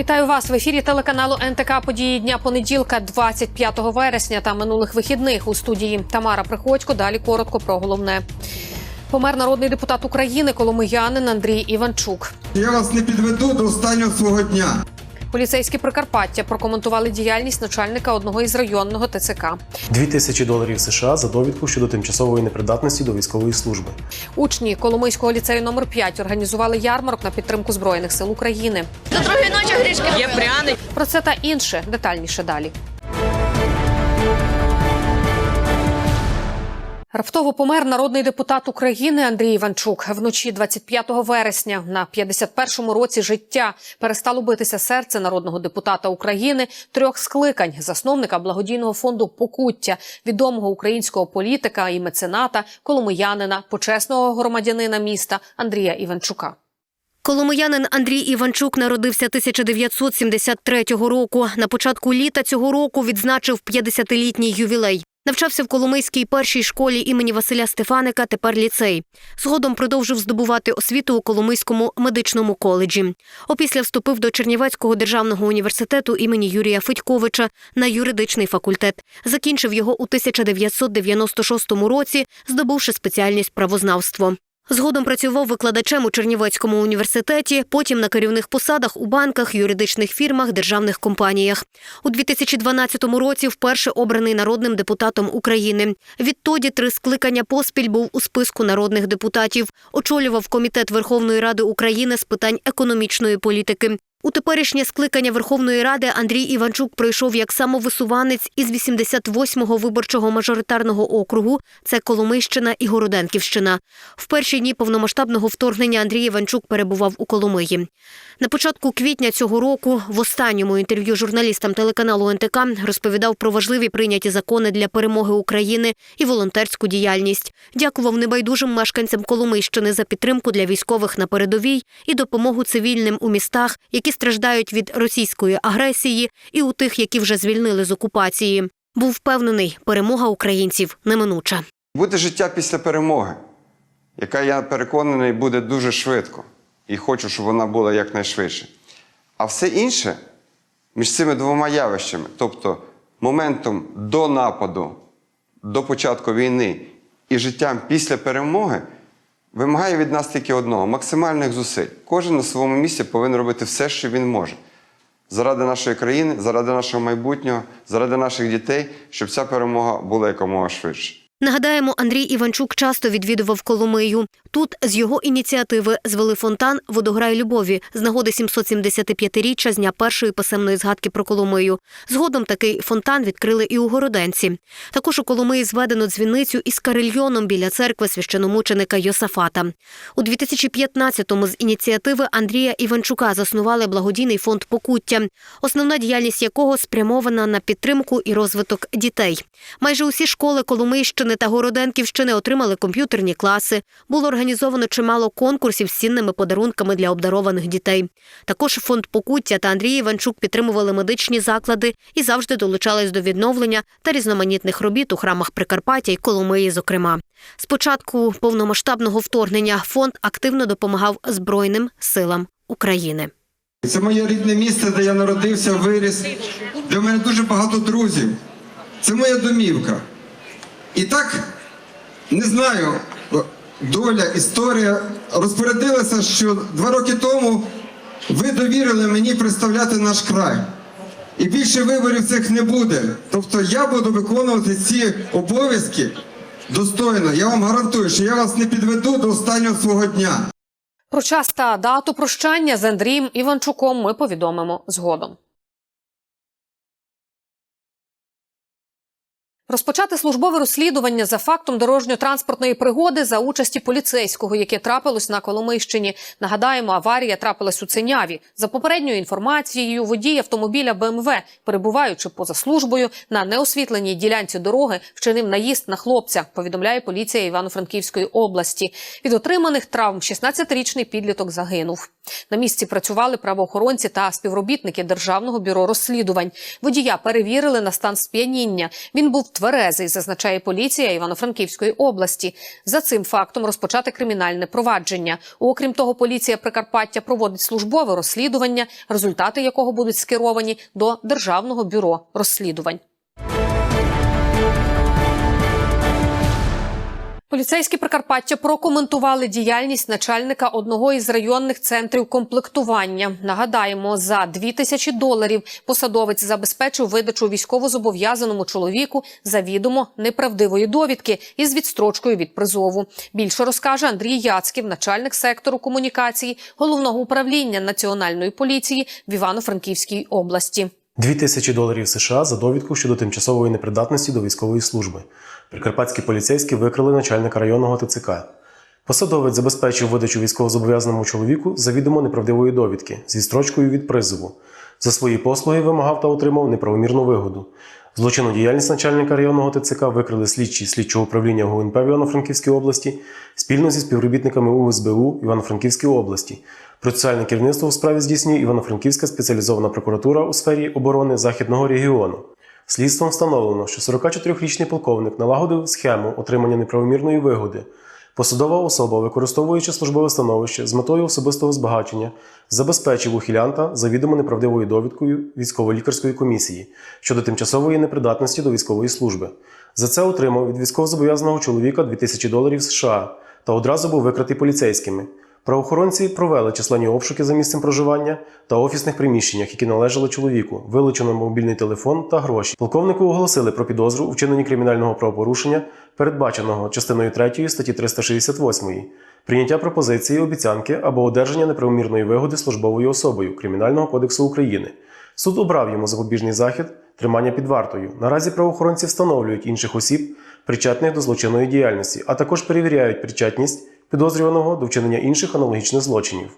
Вітаю вас в ефірі телеканалу НТК Події дня понеділка, 25 вересня та минулих вихідних у студії Тамара Приходько. Далі коротко про головне. Помер народний депутат України Коломиянин Андрій Іванчук. Я вас не підведу до останнього свого дня. Поліцейські Прикарпаття прокоментували діяльність начальника одного із районного ТЦК. Дві тисячі доларів США за довідку щодо тимчасової непридатності до військової служби. Учні Коломийського ліцею номер 5 організували ярмарок на підтримку збройних сил України. До другої ночі грішки є пряник. Про це та інше детальніше далі. Раптово помер народний депутат України Андрій Іванчук. Вночі 25 вересня на 51-му році життя перестало битися серце народного депутата України трьох скликань, засновника благодійного фонду Покуття, відомого українського політика і мецената, коломиянина, почесного громадянина міста Андрія Іванчука. Коломиянин Андрій Іванчук народився 1973 року. На початку літа цього року відзначив 50-літній ювілей. Навчався в Коломийській першій школі імені Василя Стефаника, тепер ліцей. Згодом продовжив здобувати освіту у Коломийському медичному коледжі. Опісля вступив до Чернівецького державного університету імені Юрія Федьковича на юридичний факультет. Закінчив його у 1996 році, здобувши спеціальність правознавство. Згодом працював викладачем у Чернівецькому університеті, потім на керівних посадах у банках, юридичних фірмах, державних компаніях. У 2012 році вперше обраний народним депутатом України. Відтоді три скликання поспіль був у списку народних депутатів. Очолював комітет Верховної Ради України з питань економічної політики. У теперішнє скликання Верховної Ради Андрій Іванчук пройшов як самовисуванець із 88-го виборчого мажоритарного округу. Це Коломийщина і Городенківщина. В перші дні повномасштабного вторгнення Андрій Іванчук перебував у Коломиї. На початку квітня цього року в останньому інтерв'ю журналістам телеканалу НТК розповідав про важливі прийняті закони для перемоги України і волонтерську діяльність. Дякував небайдужим мешканцям Коломийщини за підтримку для військових на передовій і допомогу цивільним у містах, які страждають від російської агресії, і у тих, які вже звільнили з окупації. Був впевнений, перемога українців неминуча. Буде життя після перемоги, яка, я переконаний, буде дуже швидко. І хочу, щоб вона була якнайшвидше. А все інше між цими двома явищами, тобто моментом до нападу, до початку війни і життям після перемоги, вимагає від нас тільки одного максимальних зусиль. Кожен на своєму місці повинен робити все, що він може. Заради нашої країни, заради нашого майбутнього, заради наших дітей, щоб ця перемога була якомога швидше. Нагадаємо, Андрій Іванчук часто відвідував Коломию. Тут з його ініціативи звели фонтан Водограй любові з нагоди 775-річчя з дня першої писемної згадки про Коломию. Згодом такий фонтан відкрили і у Городенці. Також у Коломиї зведено дзвіницю із карельйоном біля церкви священомученика Йосафата. У 2015-му з ініціативи Андрія Іванчука заснували благодійний фонд Покуття, основна діяльність якого спрямована на підтримку і розвиток дітей. Майже усі школи Коломийщини та Городенківщини отримали комп'ютерні класи. Було організовано чимало конкурсів з цінними подарунками для обдарованих дітей. Також фонд Покуття та Андрій Іванчук підтримували медичні заклади і завжди долучались до відновлення та різноманітних робіт у храмах Прикарпаття і Коломиї, зокрема. З початку повномасштабного вторгнення фонд активно допомагав Збройним силам України. Це моє рідне місце, де я народився, виріс, в мене дуже багато друзів. Це моя домівка. І так, не знаю, доля, історія розпорядилася, що два роки тому ви довірили мені представляти наш край. І більше виборів цих не буде. Тобто я буду виконувати ці обов'язки достойно. Я вам гарантую, що я вас не підведу до останнього свого дня. Про час та дату прощання з Андрієм Іванчуком ми повідомимо згодом. Розпочати службове розслідування за фактом дорожньо-транспортної пригоди за участі поліцейського, яке трапилось на Коломийщині. Нагадаємо, аварія трапилась у Ценяві. За попередньою інформацією, водій автомобіля БМВ, перебуваючи поза службою на неосвітленій ділянці дороги, вчинив наїзд на хлопця. Повідомляє поліція Івано-Франківської області. Від отриманих травм 16-річний підліток загинув. На місці працювали правоохоронці та співробітники державного бюро розслідувань. Водія перевірили на стан сп'яніння. Він був тверезий, зазначає поліція Івано-Франківської області. За цим фактом розпочати кримінальне провадження. Окрім того, поліція Прикарпаття проводить службове розслідування, результати якого будуть скеровані до Державного бюро розслідувань. Поліцейські Прикарпаття прокоментували діяльність начальника одного із районних центрів комплектування. Нагадаємо, за 2 тисячі доларів посадовець забезпечив видачу військовозобов'язаному чоловіку завідомо неправдивої довідки із відстрочкою від призову. Більше розкаже Андрій Яцьків, начальник сектору комунікації головного управління національної поліції в Івано-Франківській області. Дві тисячі доларів США за довідку щодо тимчасової непридатності до військової служби. Прикарпатські поліцейські викрили начальника районного ТЦК. Посадовець забезпечив видачу військовозобов'язаному чоловіку завідомо неправдивої довідки зі строчкою від призову. За свої послуги вимагав та отримав неправомірну вигоду. Злочинну діяльність начальника районного ТЦК викрили слідчі слідчого управління ГУНП в Івано-Франківській області спільно зі співробітниками УСБУ Івано-Франківській області. Процесуальне керівництво у справі здійснює Івано-Франківська спеціалізована прокуратура у сфері оборони Західного регіону. Слідством встановлено, що 44-річний полковник налагодив схему отримання неправомірної вигоди. Посадова особа, використовуючи службове становище з метою особистого збагачення, забезпечив ухилянта завідомо неправдивою довідкою військово-лікарської комісії щодо тимчасової непридатності до військової служби. За це отримав від військовозобов'язаного чоловіка 2000 доларів США та одразу був викритий поліцейськими. Правоохоронці провели численні обшуки за місцем проживання та офісних приміщеннях, які належали чоловіку, вилучено мобільний телефон та гроші. Полковнику оголосили про підозру у вчиненні кримінального правопорушення, передбаченого частиною 3 статті 368, прийняття пропозиції, обіцянки або одержання неправомірної вигоди службовою особою Кримінального кодексу України. Суд обрав йому запобіжний захід тримання під вартою. Наразі правоохоронці встановлюють інших осіб, причетних до злочинної діяльності, а також перевіряють причетність підозрюваного до вчинення інших аналогічних злочинів.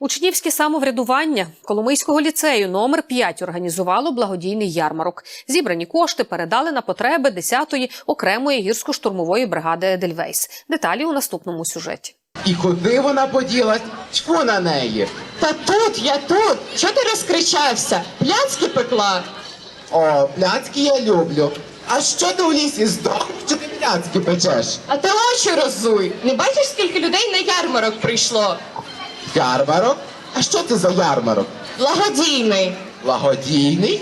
Учнівське самоврядування Коломийського ліцею номер 5 організувало благодійний ярмарок. Зібрані кошти передали на потреби 10-ї окремої гірсько-штурмової бригади Едельвейс. Деталі у наступному сюжеті. І куди вона поділась? Тьфу на неї. Та тут, я тут. Чого ти розкричався? Пляцки пекла. О, пляцки я люблю. А що ти у лісі здох? чи ти печеш? А ти очі розуй. Не бачиш, скільки людей на ярмарок прийшло? Ярмарок? А що це за ярмарок? Благодійний. Благодійний?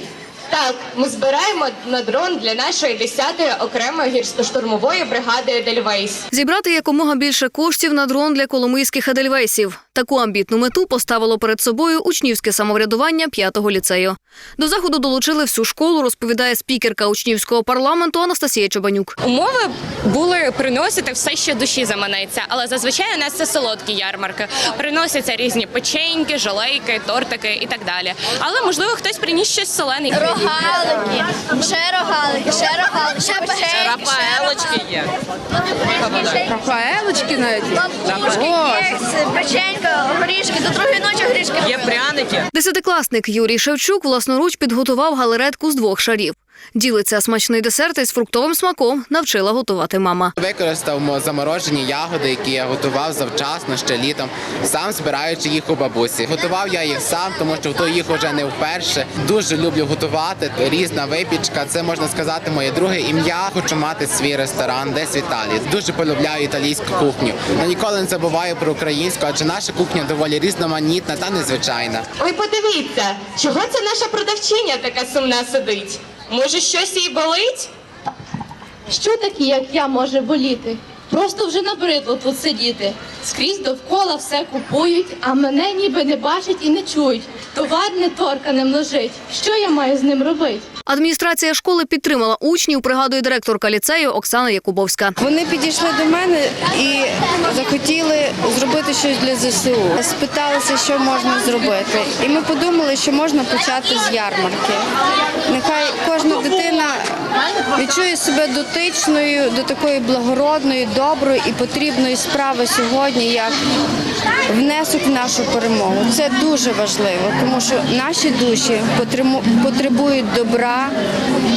Так, ми збираємо на дрон для нашої 10-ї окремої гірсько-штурмової бригади Едельвейс. Зібрати якомога більше коштів на дрон для коломийських едельвейсів. Таку амбітну мету поставило перед собою учнівське самоврядування п'ятого ліцею. До заходу долучили всю школу, розповідає спікерка учнівського парламенту Анастасія Чобанюк. Умови були приносити все, що душі заманеться, але зазвичай у нас це солодкі ярмарки. Приносяться різні печеньки, жолейки, тортики і так далі. Але можливо хтось приніс щось солене. Рогалики, ще рогалики, ще рогалики, ще печеньки, Рафаелочки є. Рафаелочки навіть. Бабушки, кекси, печенька, горішки, до другої ночі горішки. Є пряники. Десятикласник Юрій Шевчук власноруч підготував галеретку з двох шарів. Ділиться смачний десерт із фруктовим смаком, навчила готувати мама. Використав заморожені ягоди, які я готував завчасно ще літом, сам збираючи їх у бабусі. Готував я їх сам, тому що готую їх вже не вперше. Дуже люблю готувати. Різна випічка. Це можна сказати моє друге ім'я. Хочу мати свій ресторан десь в Італії. Дуже полюбляю італійську кухню. Но ніколи не забуваю про українську, адже наша кухня доволі різноманітна та незвичайна. Ой, подивіться, чого це наша продавчиня така сумна сидить? Може, щось їй болить? Що такі, як я, може боліти? Просто вже набридло тут сидіти. Скрізь довкола все купують, а мене ніби не бачать і не чують. Товар не торканем лежить. Що я маю з ним робити? Адміністрація школи підтримала учнів, пригадує директорка ліцею Оксана Якубовська. Вони підійшли до мене і захотіли зробити щось для ЗСУ. Спиталися, що можна зробити. І ми подумали, що можна почати з ярмарки. Нехай кожна дитина відчує себе дотичною до такої благородної, доброї і потрібної справи сьогодні, як внесок в нашу перемогу. Це дуже важливо, тому що наші душі потребують добра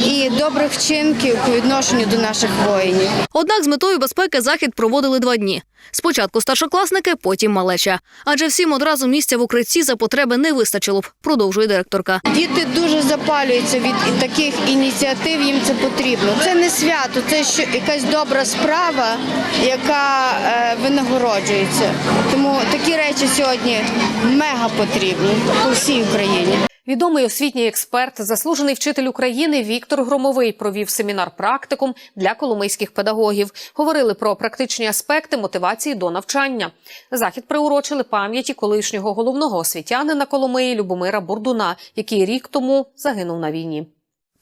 і добрих вчинків по відношенню до наших воїнів. Однак з метою безпеки захід проводили два дні. Спочатку старшокласники, потім малеча. Адже всім одразу місця в укритті за потреби не вистачило б, продовжує директорка. Діти дуже запалюються від таких ініціатив. Їм це потрібно. Це не свято, це що якась добра справа, яка е, винагороджується. Тому такі речі сьогодні мега потрібні по всій Україні. Відомий освітній експерт, заслужений вчитель України Віктор Громовий провів семінар практикум для коломийських педагогів. Говорили про практичні аспекти мотивації до навчання. Захід приурочили пам'яті колишнього головного освітянина Коломиї Любомира Бурдуна, який рік тому загинув на війні.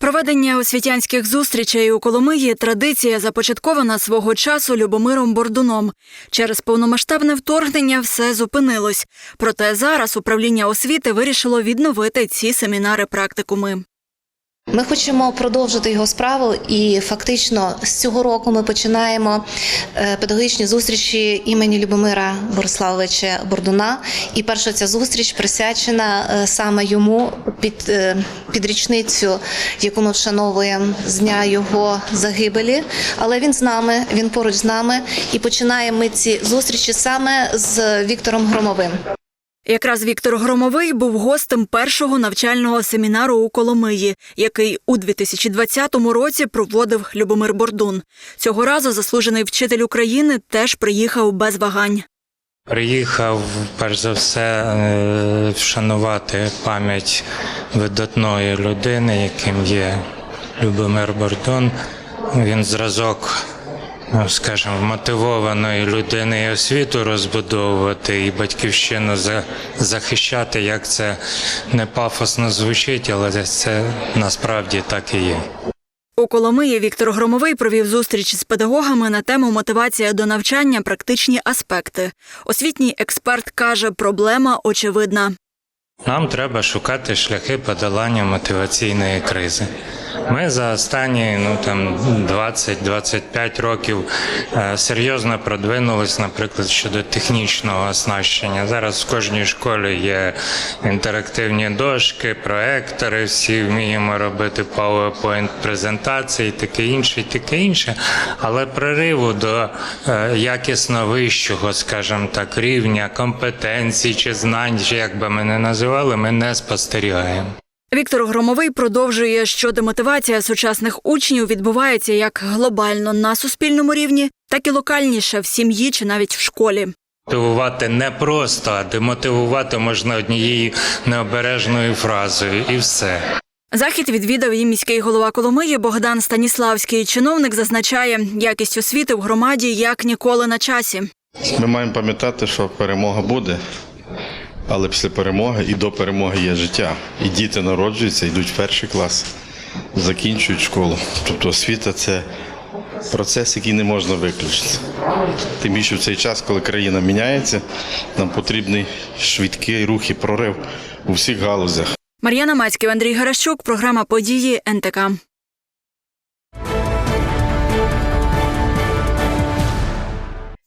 Проведення освітянських зустрічей у Коломиї традиція започаткована свого часу Любомиром Бордуном. Через повномасштабне вторгнення все зупинилось. Проте зараз управління освіти вирішило відновити ці семінари практикуми. Ми хочемо продовжити його справу, і фактично з цього року ми починаємо е, педагогічні зустрічі імені Любомира Бориславовича Бордуна. І перша ця зустріч присвячена е, саме йому під, е, під річницю, яку ми вшановуємо з дня його загибелі. Але він з нами, він поруч з нами, і починаємо ми ці зустрічі саме з Віктором Громовим. Якраз Віктор Громовий був гостем першого навчального семінару у Коломиї, який у 2020 році проводив Любомир Бордун. Цього разу заслужений вчитель України теж приїхав без вагань. Приїхав перш за все е, вшанувати пам'ять видатної людини, яким є Любомир Бордон. Він зразок, ну, скажімо, мотивованої людини і освіту розбудовувати і батьківщину за- захищати, як це не пафосно звучить, але це насправді так і є. У Коломиї Віктор Громовий провів зустріч з педагогами на тему мотивація до навчання, практичні аспекти. Освітній експерт каже, проблема очевидна. Нам треба шукати шляхи подолання мотиваційної кризи. Ми за останні ну там 20-25 років е, серйозно продвинулись, наприклад, щодо технічного оснащення. Зараз в кожній школі є інтерактивні дошки, проектори, всі вміємо робити PowerPoint презентації, таке інше, таке інше. Але прориву до е, якісно вищого, скажімо так, рівня компетенцій чи знань, чи як би ми не називали, ми не спостерігаємо. Віктор Громовий продовжує, що демотивація сучасних учнів відбувається як глобально на суспільному рівні, так і локальніше в сім'ї чи навіть в школі. Мотивувати не просто, а демотивувати можна однією необережною фразою, і все. Захід відвідав і міський голова Коломиї Богдан Станіславський. Чиновник зазначає, якість освіти в громаді як ніколи на часі. Ми маємо пам'ятати, що перемога буде, але після перемоги і до перемоги є життя. І діти народжуються, йдуть в перший клас, закінчують школу. Тобто освіта це процес, який не можна виключити. Тим більше в цей час, коли країна міняється, нам потрібний швидкий рух і прорив у всіх галузях. Мар'яна Мацьків, Андрій Гаращук, програма Події НТК.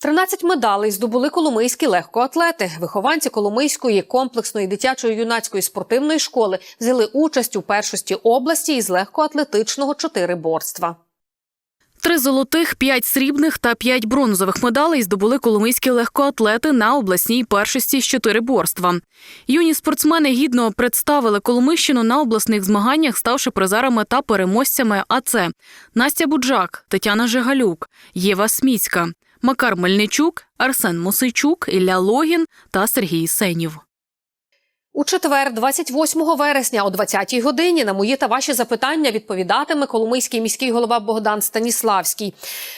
Тринадцять медалей здобули коломийські легкоатлети. Вихованці Коломийської комплексної дитячої юнацької спортивної школи взяли участь у першості області із легкоатлетичного чотириборства. Три золотих, п'ять срібних та п'ять бронзових медалей здобули коломийські легкоатлети на обласній першості з чотириборства. Юні спортсмени гідно представили Коломийщину на обласних змаганнях, ставши призерами та переможцями. А це Настя Буджак, Тетяна Жигалюк, Єва Сміцька, Макар Мельничук, Арсен Мосейчук, Ілля Логін та Сергій Сенів. У четвер, 28 вересня о 20-й годині на мої та ваші запитання відповідатиме коломийський міський голова Богдан Станіславський.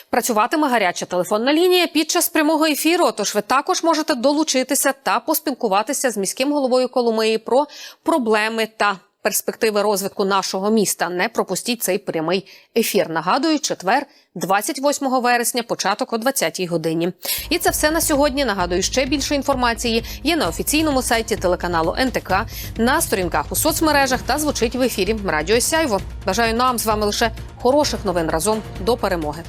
Працюватиме гаряча телефонна лінія під час прямого ефіру. Тож ви також можете долучитися та поспілкуватися з міським головою Коломиї про проблеми та перспективи розвитку нашого міста. Не пропустіть цей прямий ефір. Нагадую, четвер, 28 вересня, початок о 20-й годині. І це все на сьогодні. Нагадую, ще більше інформації є на офіційному сайті телеканалу НТК, на сторінках у соцмережах та звучить в ефірі Радіо Сяйво. Бажаю нам з вами лише хороших новин разом до перемоги.